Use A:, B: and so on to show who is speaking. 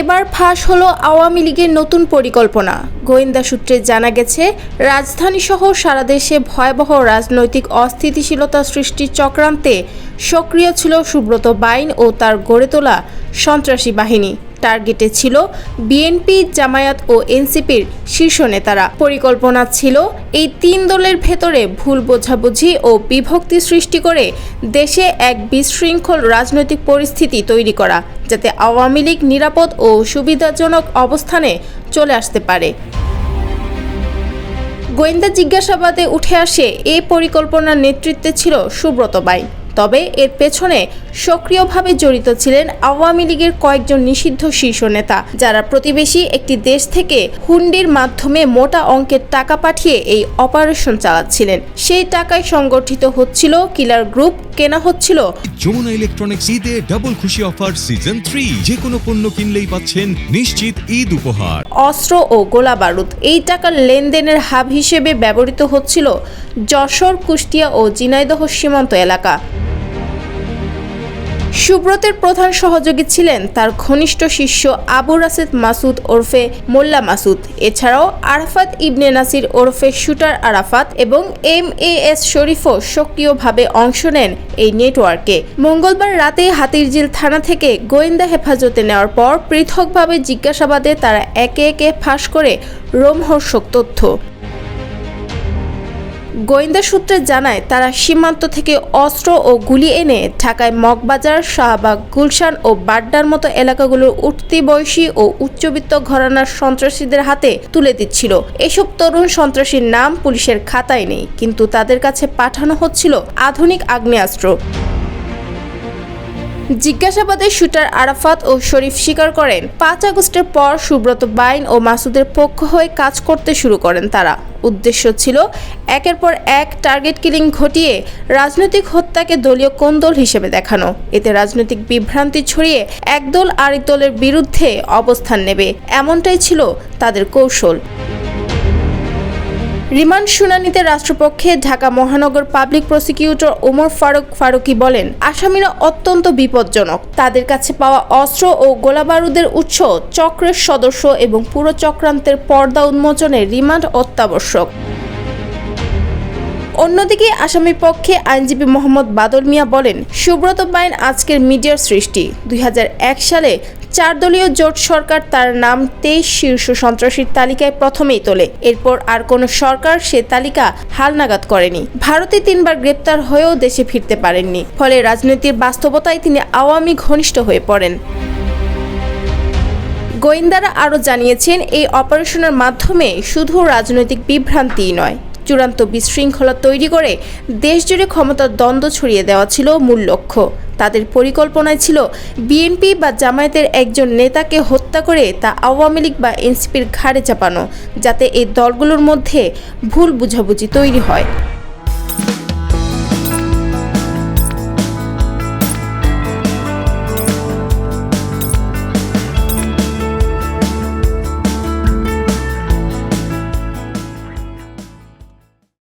A: এবার ফাঁস হল আওয়ামী লীগের নতুন পরিকল্পনা। গোয়েন্দা সূত্রে জানা গেছে, রাজধানীসহ সারা দেশে ভয়াবহ রাজনৈতিক অস্থিতিশীলতা সৃষ্টির চক্রান্তে সক্রিয় ছিল সুব্রত বাইন ও তার গড়ে তোলা সন্ত্রাসী বাহিনী। টার্গেটে ছিল বিএনপি, জামায়াত ও এনসিপির শীর্ষ নেতারা। পরিকল্পনা ছিল এই তিন দলের ভেতরে ভুল বোঝাবুঝি ও বিভক্তি সৃষ্টি করে দেশে এক বিশৃঙ্খল রাজনৈতিক পরিস্থিতি তৈরি করা, যাতে আওয়ামী লীগ নিরাপদ ও সুবিধাজনক অবস্থানে চলে আসতে পারে। গোয়েন্দা জিজ্ঞাসাবাদে উঠে আসে এই পরিকল্পনার নেতৃত্বে ছিল সুব্রত বাইন তবে এর পেছনে সক্রিয়ভাবে জড়িত ছিলেন আওয়ামী লীগের কয়েকজন নিষিদ্ধ শীর্ষ নেতা যারা প্রতিবেশী একটি দেশ থেকে হুন্ডির মাধ্যমে মোটা অঙ্কের টাকা পাঠিয়ে এই অপারেশন চালাচ্ছিলেন। সেই টাকায় সংগঠিত হচ্ছিল কিলার গ্রুপ কেনা হচ্ছিল
B: যমুনা ইলেকট্রনিক্স ঈদে ডাবল খুশি অফার সিজন থ্রি। যে কোনো পণ্য কিনলেই পাচ্ছেন নিশ্চিত ঈদ উপহার।
A: অস্ত্র ও গোলা বারুদ। এই টাকার লেনদেনের হাব হিসেবে ব্যবহৃত হচ্ছিল যশোর কুষ্টিয়া ও ঝিনাইদহ সীমান্ত এলাকা। সুব্রতের প্রধান সহযোগী ছিলেন তার ঘনিষ্ঠ শিষ্য আবু রাসেদ মাসুদ ওরফে মোল্লা মাসুদ। এছাড়াও আরাফাত ইবনে নাসির ওরফে শুটার আরাফাত এবং এম এ এস শরীফও সক্রিয়ভাবে অংশ নেন এই নেটওয়ার্কে। মঙ্গলবার রাতে হাতিরঝিল থানা থেকে গোয়েন্দা হেফাজতে নেওয়ার পর পৃথকভাবে জিজ্ঞাসাবাদে তারা একে একে ফাঁস করে রোমহর্ষক তথ্য। গোয়েন্দা সূত্রে জানায়, তারা সীমান্ত থেকে অস্ত্র ও গুলি এনে ঢাকায় মগবাজার, শাহবাগ, গুলশান ও বাড্ডার মতো এলাকাগুলোর উঠতি বয়সী ও উচ্চবিত্ত ঘরানার সন্ত্রাসীদের হাতে তুলে দিচ্ছিল। এসব তরুণ সন্ত্রাসীর নাম পুলিশের খাতায় নেই, কিন্তু তাদের কাছে পাঠানো হচ্ছিল আধুনিক আগ্নেয়াস্ত্র। জিজ্ঞাসাবাদে শুটার আরাফাত ও শরীফ স্বীকার করেন, পাঁচ আগস্টের পর সুব্রত বাইন ও মাসুদের পক্ষ হয়ে কাজ করতে শুরু করেন তারা। উদ্দেশ্য ছিল একের পর এক টার্গেট কিলিং ঘটিয়ে রাজনৈতিক হত্যাকে দলীয় কোন্দল হিসেবে দেখানো। এতে রাজনৈতিক বিভ্রান্তি ছড়িয়ে একদল আরেক দলের বিরুদ্ধে অবস্থান নেবে। এমনটাই ছিল তাদের কৌশল। রিমান্ড শুনানিতে রাষ্ট্রপক্ষে ঢাকা মহানগর পাবলিক প্রসিকিউটর ওমর ফারুক ফারুকি বলেন, আসামিরা অত্যন্ত বিপজ্জনক। তাদের কাছে পাওয়া অস্ত্র ও গোলাবারুদের উৎস, চক্রের সদস্য এবং পুরো চক্রান্তের পর্দা উন্মোচনে রিমান্ড অত্যাবশ্যক। অন্যদিকে আসামি পক্ষে আইনজীবী মোহাম্মদ বাদল মিয়া বলেন, সুব্রত বাইন আজকের মিডিয়ার সৃষ্টি। দুই হাজার এক সালে চার দলীয় জোট সরকার তার নাম তেইশ শীর্ষ সন্ত্রাসীর তালিকায় প্রথমেই তোলে। এরপর আর কোনো সরকার সে তালিকা হালনাগাদ করেনি। ভারতে তিনবার গ্রেপ্তার হয়েও দেশে ফিরতে পারেননি। ফলে রাজনীতির বাস্তবতায় তিনি আওয়ামী ঘনিষ্ঠ হয়ে পড়েন। গোয়েন্দারা আরও জানিয়েছেন, এই অপারেশনের মাধ্যমে শুধু রাজনৈতিক বিভ্রান্তিই নয়। চূড়ান্ত বিশৃঙ্খলা তৈরি করে দেশজুড়ে ক্ষমতার দ্বন্দ্ব ছড়িয়ে দেওয়া ছিল মূল লক্ষ্য। তাদের পরিকল্পনায় ছিল বিএনপি বা জামায়াতের একজন নেতাকে হত্যা করে তা আওয়ামী লীগ বা এনসিপির ঘাড়ে চাপানো, যাতে এই দলগুলোর মধ্যে ভুল বুঝাবুঝি তৈরি হয়।